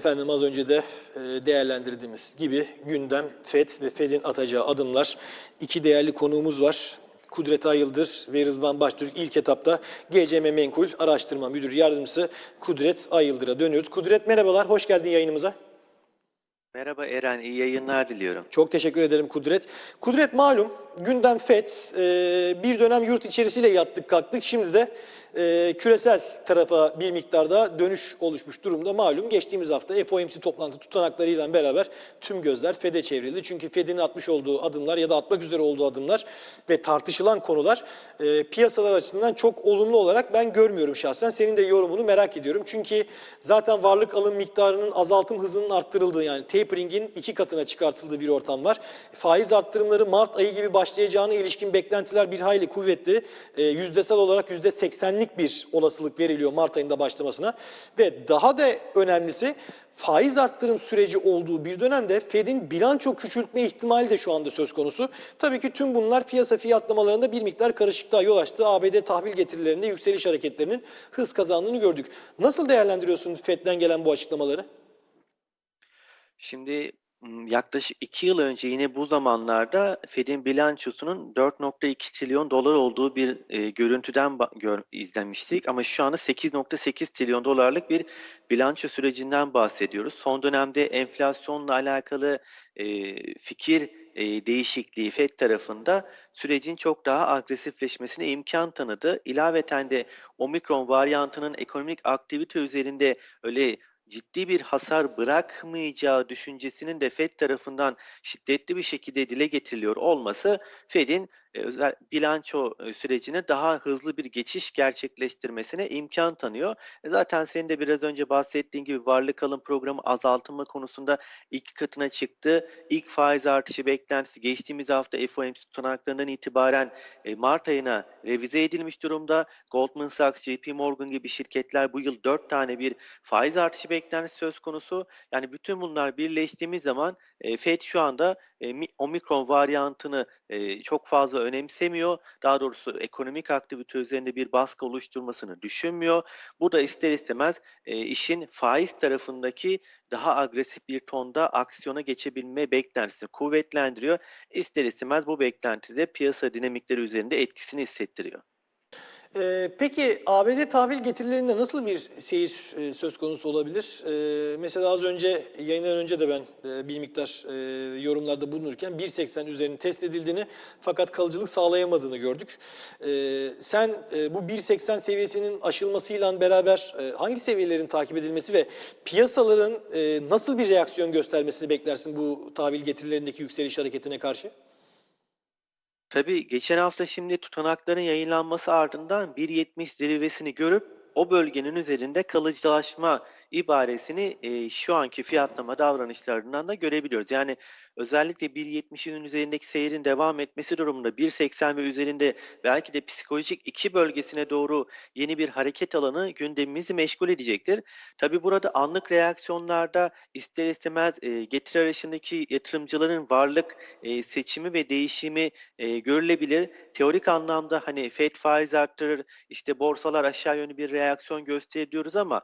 Efendim az önce de e, değerlendirdiğimiz gibi gündem FED ve FED'in atacağı adımlar. İki değerli konuğumuz var. Kudret Ayıldır ve Rızvan Baştürk ilk etapta GCM Menkul Araştırma Müdür Yardımcısı Kudret Ayıldır'a dönüyoruz. Kudret merhabalar, hoş geldin yayınımıza. Merhaba Eren, iyi yayınlar diliyorum. Çok teşekkür ederim Kudret. Kudret malum gündem FED e, bir dönem yurt içerisiyle yattık kalktık. Şimdi de e, küresel tarafa bir miktarda dönüş oluşmuş durumda. Malum geçtiğimiz hafta FOMC toplantı tutanaklarıyla beraber tüm gözler FED'e çevrildi. Çünkü FED'in atmış olduğu adımlar ya da atmak üzere olduğu adımlar ve tartışılan konular e, piyasalar açısından çok olumlu olarak ben görmüyorum şahsen. Senin de yorumunu merak ediyorum. Çünkü zaten varlık alım miktarının azaltım hızının arttırıldığı yani tapering'in iki katına çıkartıldığı bir ortam var. Faiz arttırımları Mart ayı gibi başlayacağına ilişkin beklentiler bir hayli kuvvetli. E, yüzdesel olarak yüzde seksenlik bir olasılık veriliyor Mart ayında başlamasına. Ve daha da önemlisi faiz arttırım süreci olduğu bir dönemde Fed'in bilanço küçültme ihtimali de şu anda söz konusu. Tabii ki tüm bunlar piyasa fiyatlamalarında bir miktar karışıklığa yol açtı. ABD tahvil getirilerinde yükseliş hareketlerinin hız kazandığını gördük. Nasıl değerlendiriyorsun Fed'den gelen bu açıklamaları? Şimdi yaklaşık iki yıl önce yine bu zamanlarda Fed'in bilançosunun 4.2 trilyon dolar olduğu bir e, görüntüden ba- gör, izlemiştik. Ama şu anda 8.8 trilyon dolarlık bir bilanço sürecinden bahsediyoruz. Son dönemde enflasyonla alakalı e, fikir e, değişikliği Fed tarafında sürecin çok daha agresifleşmesine imkan tanıdı. İlaveten de omikron varyantının ekonomik aktivite üzerinde öyle ciddi bir hasar bırakmayacağı düşüncesinin de Fed tarafından şiddetli bir şekilde dile getiriliyor olması Fed'in e, özel bilanço e, sürecine daha hızlı bir geçiş gerçekleştirmesine imkan tanıyor. E, Zaten senin de biraz önce bahsettiğin gibi varlık alım programı azaltılma konusunda iki katına çıktı. İlk faiz artışı beklentisi geçtiğimiz hafta FOMC tutanaklarından itibaren Mart ayına revize edilmiş durumda. Goldman Sachs, JP Morgan gibi şirketler bu yıl 4 tane bir faiz artışı beklentisi söz konusu. Yani bütün bunlar birleştiğimiz zaman Fed şu anda e, mi- omikron varyantını e, çok fazla önemsemiyor. Daha doğrusu ekonomik aktivite üzerinde bir baskı oluşturmasını düşünmüyor. Bu da ister istemez e, işin faiz tarafındaki daha agresif bir tonda aksiyona geçebilme beklentisini kuvvetlendiriyor. İster istemez bu beklenti de piyasa dinamikleri üzerinde etkisini hissettiriyor. Ee, peki ABD tahvil getirilerinde nasıl bir seyir e, söz konusu olabilir? Ee, mesela az önce yayından önce de ben e, bir miktar e, yorumlarda bulunurken 1.80 üzerinin test edildiğini fakat kalıcılık sağlayamadığını gördük. Ee, sen e, bu 1.80 seviyesinin aşılmasıyla beraber e, hangi seviyelerin takip edilmesi ve piyasaların e, nasıl bir reaksiyon göstermesini beklersin bu tahvil getirilerindeki yükseliş hareketine karşı? Tabii geçen hafta şimdi tutanakların yayınlanması ardından 1.70 zirvesini görüp o bölgenin üzerinde kalıcılaşma ibaresini e, şu anki fiyatlama davranışlarından da görebiliyoruz. Yani özellikle 1.70'in üzerindeki seyrin devam etmesi durumunda 1.80 ve üzerinde belki de psikolojik iki bölgesine doğru yeni bir hareket alanı gündemimizi meşgul edecektir. Tabii burada anlık reaksiyonlarda ister istemez e, getiri arayışındaki yatırımcıların varlık e, seçimi ve değişimi e, görülebilir. Teorik anlamda hani Fed faiz arttırır, işte borsalar aşağı yönlü bir reaksiyon gösterir diyoruz ama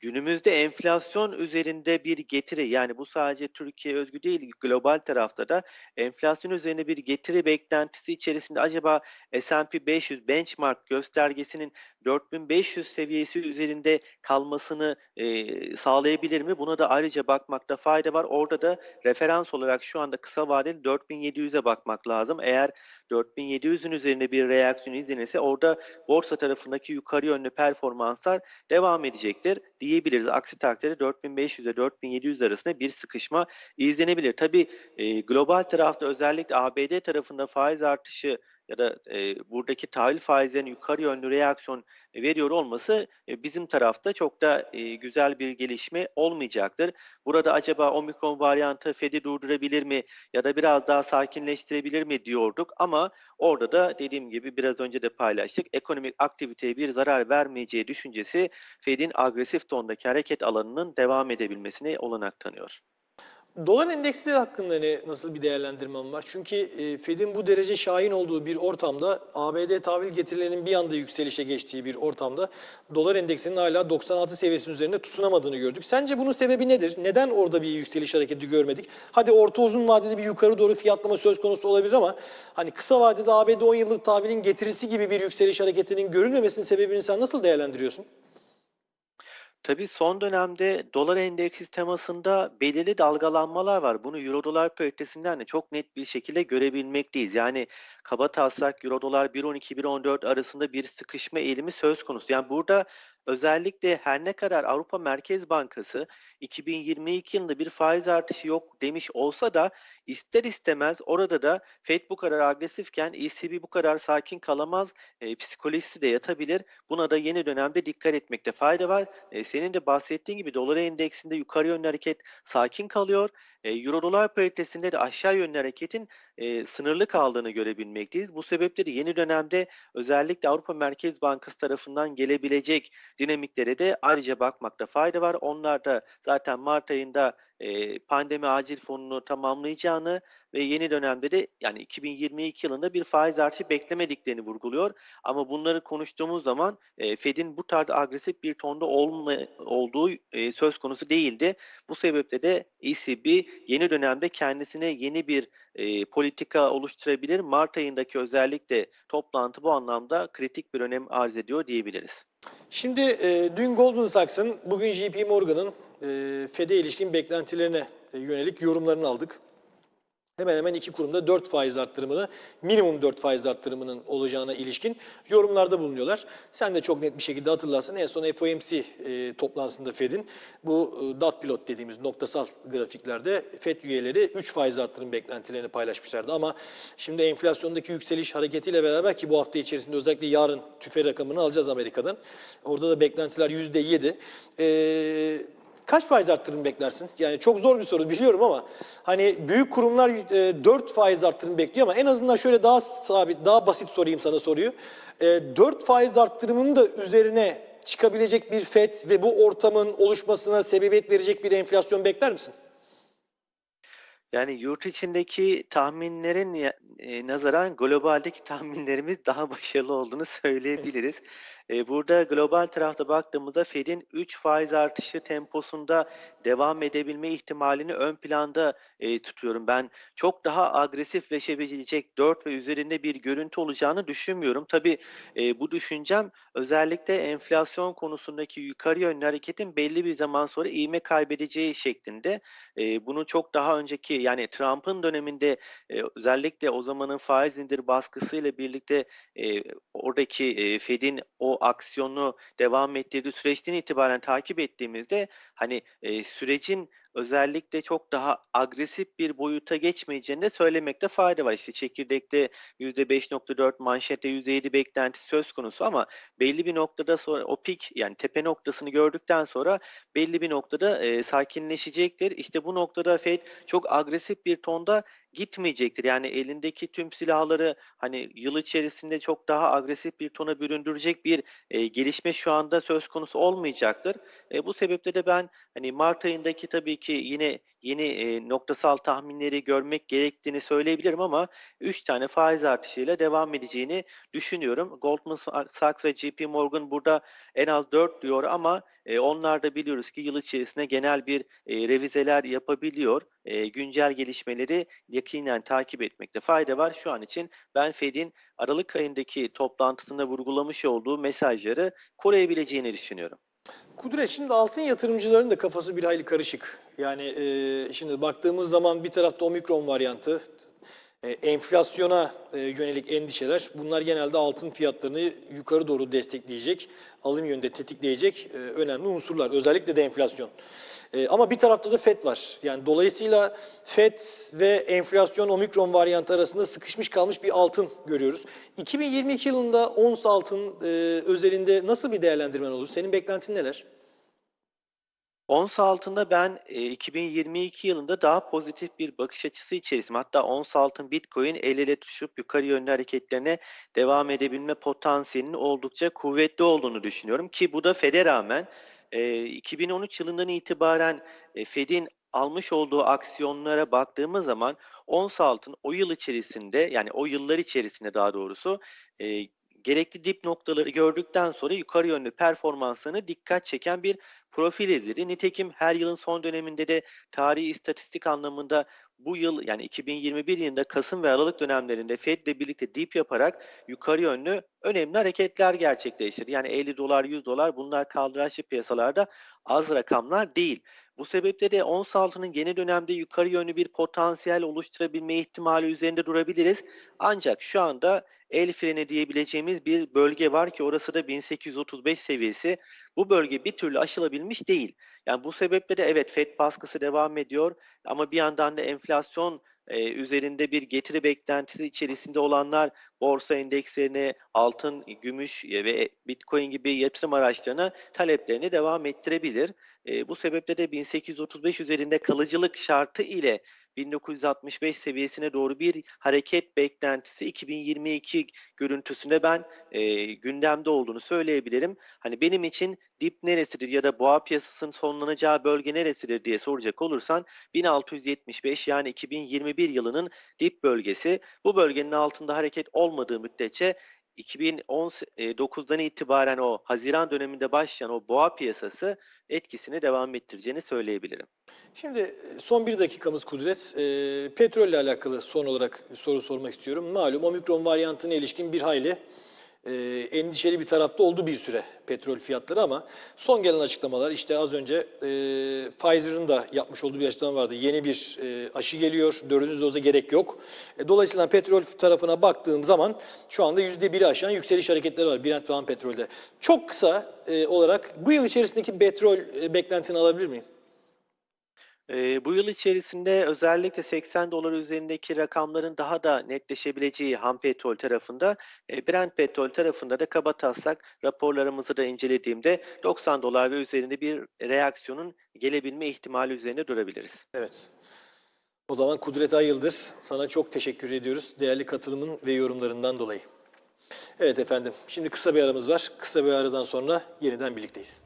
günümüzde enflasyon üzerinde bir getiri yani bu sadece Türkiye özgü değil global tarafta da enflasyon üzerine bir getiri beklentisi içerisinde acaba S&P 500 benchmark göstergesinin 4500 seviyesi üzerinde kalmasını e, sağlayabilir mi? Buna da ayrıca bakmakta fayda var. Orada da referans olarak şu anda kısa vadeli 4700'e bakmak lazım. Eğer 4700'ün üzerinde bir reaksiyon izlenirse orada borsa tarafındaki yukarı yönlü performanslar devam edecektir diyebiliriz. Aksi takdirde 4500 ile 4700 arasında bir sıkışma izlenebilir. Tabii e, global tarafta özellikle ABD tarafında faiz artışı ya da e, buradaki tahvil faizlerinin yukarı yönlü reaksiyon veriyor olması e, bizim tarafta çok da e, güzel bir gelişme olmayacaktır. Burada acaba omikron varyantı Fed'i durdurabilir mi ya da biraz daha sakinleştirebilir mi diyorduk ama orada da dediğim gibi biraz önce de paylaştık. Ekonomik aktiviteye bir zarar vermeyeceği düşüncesi Fed'in agresif tondaki hareket alanının devam edebilmesine olanak tanıyor. Dolar endeksi hakkında ne, nasıl bir değerlendirmem var? Çünkü e, Fed'in bu derece şahin olduğu bir ortamda, ABD tahvil getirilerinin bir anda yükselişe geçtiği bir ortamda dolar endeksinin hala 96 seviyesinin üzerinde tutunamadığını gördük. Sence bunun sebebi nedir? Neden orada bir yükseliş hareketi görmedik? Hadi orta uzun vadede bir yukarı doğru fiyatlama söz konusu olabilir ama hani kısa vadede ABD 10 yıllık tahvilin getirisi gibi bir yükseliş hareketinin görülmemesinin sebebini sen nasıl değerlendiriyorsun? Tabii son dönemde dolar endeksi temasında belirli dalgalanmalar var. Bunu euro dolar paritesinden de çok net bir şekilde görebilmekteyiz. Yani kaba taslak euro dolar 1.12-1.14 arasında bir sıkışma eğilimi söz konusu. Yani burada özellikle her ne kadar Avrupa Merkez Bankası 2022 yılında bir faiz artışı yok demiş olsa da ister istemez orada da Fed bu kadar agresifken ECB bu kadar sakin kalamaz e, psikolojisi de yatabilir. Buna da yeni dönemde dikkat etmekte fayda var. E, senin de bahsettiğin gibi dolar endeksinde yukarı yönlü hareket sakin kalıyor. E, Euro dolar paritesinde de aşağı yönlü hareketin e, sınırlı kaldığını görebilmekteyiz. Bu sebeple de yeni dönemde özellikle Avrupa Merkez Bankası tarafından gelebilecek dinamiklere de ayrıca bakmakta fayda var. Onlar da zaten Mart ayında e, pandemi acil fonunu tamamlayacağını ve yeni dönemde de yani 2022 yılında bir faiz artışı beklemediklerini vurguluyor. Ama bunları konuştuğumuz zaman e, Fed'in bu tarz agresif bir tonda olma, olduğu e, söz konusu değildi. Bu sebeple de ECB yeni dönemde kendisine yeni bir e, politika oluşturabilir. Mart ayındaki özellikle toplantı bu anlamda kritik bir önem arz ediyor diyebiliriz. Şimdi e, dün Goldman Sachs'ın, bugün JP Morgan'ın e, FED'e ilişkin beklentilerine e, yönelik yorumlarını aldık. Hemen hemen iki kurumda 4 faiz arttırımını, minimum 4 faiz arttırımının olacağına ilişkin yorumlarda bulunuyorlar. Sen de çok net bir şekilde hatırlarsın. En son FOMC e, toplantısında Fed'in bu e, dot plot dediğimiz noktasal grafiklerde Fed üyeleri 3 faiz arttırım beklentilerini paylaşmışlardı. Ama şimdi enflasyondaki yükseliş hareketiyle beraber ki bu hafta içerisinde özellikle yarın tüfe rakamını alacağız Amerika'dan. Orada da beklentiler %7. Eee Kaç faiz arttırım beklersin? Yani çok zor bir soru biliyorum ama hani büyük kurumlar e, 4 faiz arttırım bekliyor ama en azından şöyle daha sabit, daha basit sorayım sana soruyu. E, 4 faiz arttırımının da üzerine çıkabilecek bir FED ve bu ortamın oluşmasına sebebiyet verecek bir enflasyon bekler misin? Yani yurt içindeki tahminlerin e, nazaran globaldeki tahminlerimiz daha başarılı olduğunu söyleyebiliriz. E, burada global tarafta baktığımızda Fed'in 3 faiz artışı temposunda devam edebilme ihtimalini ön planda e, tutuyorum. Ben çok daha agresifleşebilecek 4 ve üzerinde bir görüntü olacağını düşünmüyorum. Tabii e, bu düşüncem özellikle enflasyon konusundaki yukarı yönlü hareketin belli bir zaman sonra ivme kaybedeceği şeklinde. Bunu çok daha önceki yani Trump'ın döneminde özellikle o zamanın faiz indir baskısıyla birlikte oradaki Fed'in o aksiyonu devam ettirdiği süreçten itibaren takip ettiğimizde hani e, sürecin özellikle çok daha agresif bir boyuta geçmeyeceğini de söylemekte fayda var. İşte çekirdekte %5.4, manşette %7 beklenti söz konusu ama belli bir noktada sonra o pik yani tepe noktasını gördükten sonra belli bir noktada e, sakinleşecektir. İşte bu noktada Fed çok agresif bir tonda gitmeyecektir. Yani elindeki tüm silahları hani yıl içerisinde çok daha agresif bir tona büründürecek bir e, gelişme şu anda söz konusu olmayacaktır. E, bu sebeple de ben hani Mart ayındaki tabii ki yine yeni e, noktasal tahminleri görmek gerektiğini söyleyebilirim ama 3 tane faiz artışıyla devam edeceğini düşünüyorum. Goldman Sachs ve JP Morgan burada en az 4 diyor ama e, onlar da biliyoruz ki yıl içerisinde genel bir e, revizeler yapabiliyor. E, güncel gelişmeleri yakinen takip etmekte fayda var. Şu an için ben Fed'in Aralık ayındaki toplantısında vurgulamış olduğu mesajları koruyabileceğini düşünüyorum. Kudret şimdi altın yatırımcıların da kafası bir hayli karışık. Yani e, şimdi baktığımız zaman bir tarafta omikron varyantı, e, enflasyona e, yönelik endişeler. Bunlar genelde altın fiyatlarını yukarı doğru destekleyecek, alım yönünde tetikleyecek e, önemli unsurlar. Özellikle de enflasyon. Ama bir tarafta da FED var. Yani dolayısıyla FED ve enflasyon omikron varyantı arasında sıkışmış kalmış bir altın görüyoruz. 2022 yılında ons altın özelinde nasıl bir değerlendirmen olur? Senin beklentin neler? Ons altında ben e, 2022 yılında daha pozitif bir bakış açısı içerisinde hatta ons altın Bitcoin el ele tutuşup yukarı yönlü hareketlerine devam edebilme potansiyelinin oldukça kuvvetli olduğunu düşünüyorum. Ki bu da FED'e rağmen e, 2013 yılından itibaren e, Fed'in almış olduğu aksiyonlara baktığımız zaman ons altın o yıl içerisinde yani o yıllar içerisinde daha doğrusu e, gerekli dip noktaları gördükten sonra yukarı yönlü performansını dikkat çeken bir profil izledi. Nitekim her yılın son döneminde de tarihi istatistik anlamında bu yıl yani 2021 yılında Kasım ve Aralık dönemlerinde Fed ile birlikte dip yaparak yukarı yönlü önemli hareketler gerçekleştirdi. Yani 50 dolar, 100 dolar bunlar kaldıraçlı piyasalarda az rakamlar değil. Bu sebeple de ons altının yeni dönemde yukarı yönlü bir potansiyel oluşturabilme ihtimali üzerinde durabiliriz. Ancak şu anda el freni diyebileceğimiz bir bölge var ki orası da 1835 seviyesi. Bu bölge bir türlü aşılabilmiş değil. Yani bu sebeple de evet FED baskısı devam ediyor ama bir yandan da enflasyon e, üzerinde bir getiri beklentisi içerisinde olanlar borsa endekslerine, altın, gümüş ve bitcoin gibi yatırım araçlarına taleplerini devam ettirebilir. Bu sebeple de 1835 üzerinde kalıcılık şartı ile 1965 seviyesine doğru bir hareket beklentisi 2022 görüntüsünde ben e, gündemde olduğunu söyleyebilirim. Hani benim için dip neresidir ya da boğa piyasasının sonlanacağı bölge neresidir diye soracak olursan 1675 yani 2021 yılının dip bölgesi. Bu bölgenin altında hareket olmadığı müddetçe 2019'dan itibaren o Haziran döneminde başlayan o boğa piyasası etkisini devam ettireceğini söyleyebilirim. Şimdi e, son bir dakikamız Kudret. E, petrolle alakalı son olarak soru sormak istiyorum. Malum omikron varyantına ilişkin bir hayli e, endişeli bir tarafta oldu bir süre petrol fiyatları ama son gelen açıklamalar işte az önce e, Pfizer'ın da yapmış olduğu bir açıklama vardı. Yeni bir e, aşı geliyor, dördüncü doza gerek yok. E, dolayısıyla petrol tarafına baktığım zaman şu anda yüzde biri aşan yükseliş hareketleri var Brent ve petrolde. Çok kısa e, olarak bu yıl içerisindeki petrol e, beklentini alabilir miyim? Ee, bu yıl içerisinde özellikle 80 dolar üzerindeki rakamların daha da netleşebileceği ham petrol tarafında, e, Brent petrol tarafında da kaba taslak raporlarımızı da incelediğimde 90 dolar ve üzerinde bir reaksiyonun gelebilme ihtimali üzerine durabiliriz. Evet. O zaman Kudret Ayıldır sana çok teşekkür ediyoruz değerli katılımın ve yorumlarından dolayı. Evet efendim şimdi kısa bir aramız var. Kısa bir aradan sonra yeniden birlikteyiz.